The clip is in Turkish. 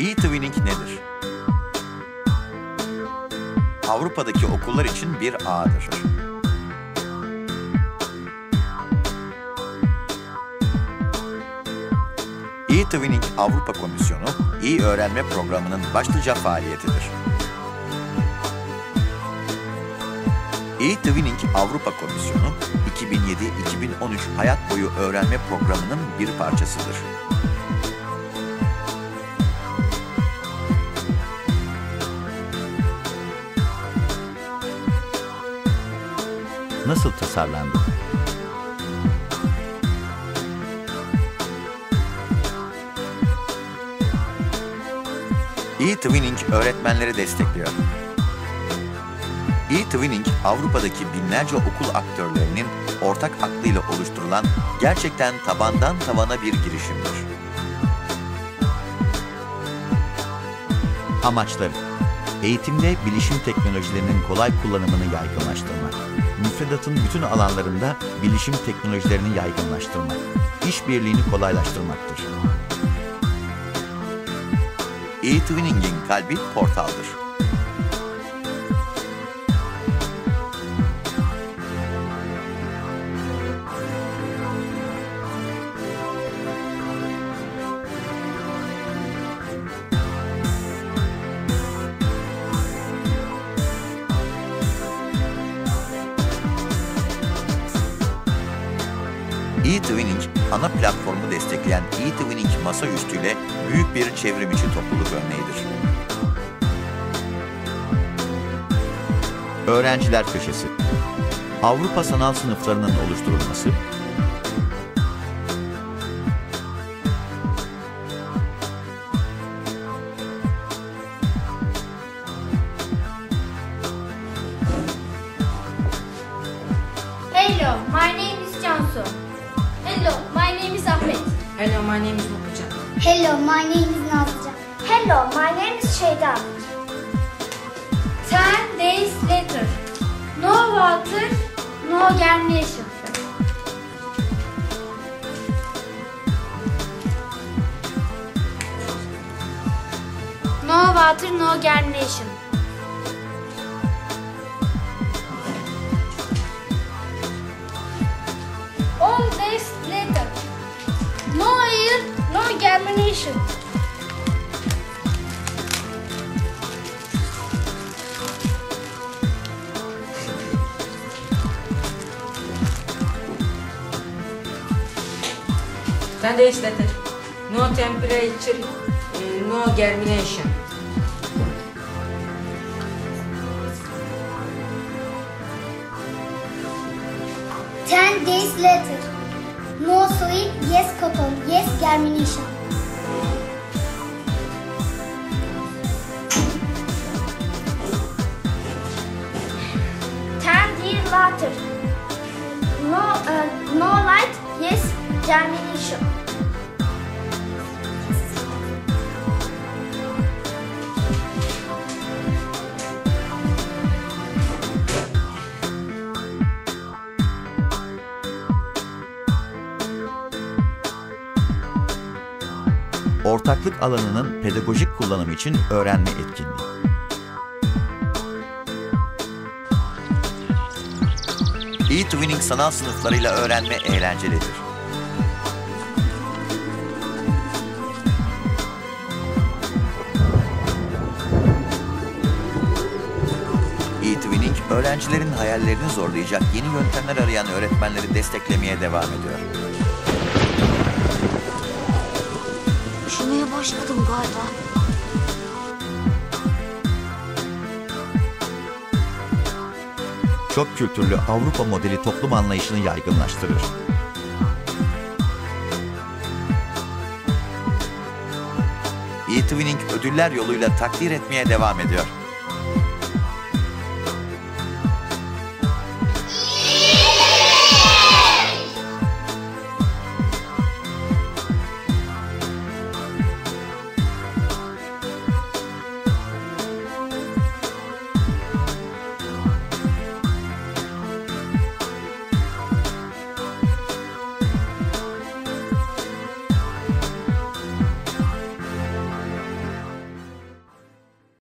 E-Twinning nedir? Avrupa'daki okullar için bir ağdır. E-Twinning Avrupa Komisyonu, iyi öğrenme programının başlıca faaliyetidir. E-Twinning Avrupa Komisyonu, 2007-2013 hayat boyu öğrenme programının bir parçasıdır. Nasıl tasarlandı? E-Twinning öğretmenleri destekliyor. E-Twinning, Avrupa'daki binlerce okul aktörlerinin ortak aklıyla oluşturulan gerçekten tabandan tavana bir girişimdir. Amaçları Eğitimde bilişim teknolojilerinin kolay kullanımını yaygınlaştırmak. Müfredatın bütün alanlarında bilişim teknolojilerini yaygınlaştırmak. İşbirliğini kolaylaştırmaktır. E-Twinning'in kalbi portaldır. E-Twinning, ana platformu destekleyen E-Twinning masaüstüyle büyük bir çevrim içi topluluk örneğidir. Öğrenciler Köşesi Avrupa sanal sınıflarının oluşturulması, Hello, my name is Cansu. Hello, my name is Ahmet. Hello, my name is Mutlucan. Hello, my name is Nazlıcan. Hello, my name is Şeyda. Ten days later. No water, no germination. No water, no germination. No germination. Ten days later. No temperature, eh, no germination. Ten days later. No soil, yes cotton, yes germination. Germination. ortaklık alanının pedagojik kullanımı için öğrenme etkinliği. E-Twinning sanal sınıflarıyla öğrenme eğlencelidir. Öğrencilerin hayallerini zorlayacak yeni yöntemler arayan öğretmenleri desteklemeye devam ediyor. Üşümeye başladım galiba. Çok kültürlü Avrupa modeli toplum anlayışını yaygınlaştırır. E-Twinning ödüller yoluyla takdir etmeye devam ediyor.